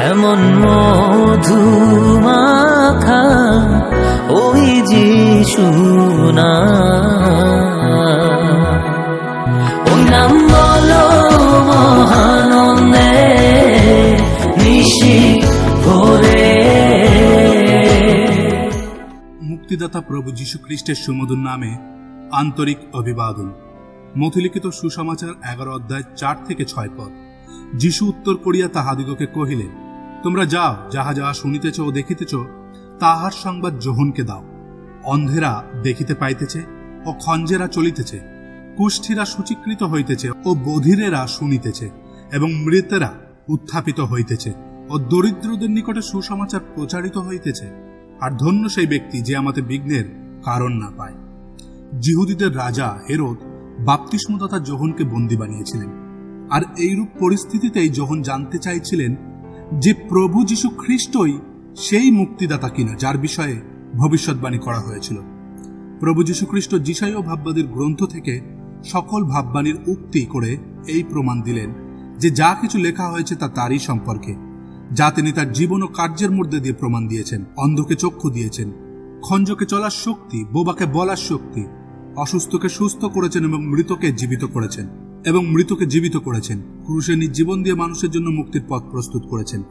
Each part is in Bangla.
এমন মধু মাখা ওই যিশু না ওই নাম বলো মহানন্দে, নিশি মুক্তিদাতা প্রভু যীশু খ্রিস্টের সুমধুর নামে আন্তরিক অভিবাদন। মথিলিখিত সুসমাচার এগারো অধ্যায় চার থেকে ছয় পদ। যীশু উত্তর করিয়া তাহাদিগকে কহিলেন তোমরা যাও, যাহা যাহা শুনিতেছ ও দেখিতেছ, তাহার সংবাদ যোহনকে দাও। অন্ধেরা দেখিতে পাইতেছে ও খঞ্জেরা চলিতেছে, কুষ্ঠীরা সূচীকৃত হইতেছে ও বধিরেরা শুনিতেছে এবং মৃতেরা উত্থাপিত হইতেছে ও দরিদ্রদের নিকটে সুসমাচার প্রচারিত হইতেছে। আর ধন্য সেই ব্যক্তি যে আমাদের বিঘ্নের কারণ না পায়। জিহুদীদের রাজা হেরোদ বাপ্তিস্মদাতা যোহনকে বন্দী বানিয়েছিলেন। আর এইরূপ পরিস্থিতিতেই যোহন জানতে চাইছিলেন যে প্রভু যীশু খ্রিস্টই সেই মুক্তিদাতা কিনা, যার বিষয়ে ভবিষ্যৎবাণী করা হয়েছিল। প্রভু যীশু খ্রিস্ট ও ভাববাদীর গ্রন্থ থেকে সকল ভাববাণীর উক্তি করে এই প্রমাণ দিলেন যে যা কিছু লেখা হয়েছে তা তারই সম্পর্কে, যা তিনি তার জীবন ও কার্যের মধ্যে দিয়ে প্রমাণ দিয়েছেন, অন্ধকে চক্ষু দিয়েছেন, খঞ্জকে চলার শক্তি, বোবাকে বলার শক্তি, অসুস্থকে সুস্থ করেছেন এবং মৃতকে জীবিত করেছেন। এবং মৃতকে জীবিত করেছেন। ক্রুশে নিজ জীবন দিয়ে মানুষের জন্য মুক্তির পথ প্রস্তুত করেছেন।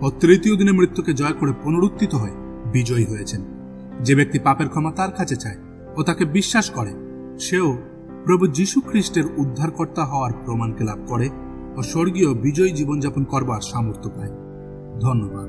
ও তৃতীয় দিনে মৃত্যুকে জয় করে পুনরুত্থিত হয়ে বিজয়ী হয়েছেন। যে ব্যক্তি পাপের ক্ষমা তার কাছে চায় ও তাকে বিশ্বাস করে, সেও প্রভু যীশু খ্রিস্টের উদ্ধারকর্তা হওয়ার প্রমাণকে লাভ করে ও স্বর্গীয় বিজয়ী জীবনযাপন করবার সামর্থ্য পায়। ধন্যবাদ।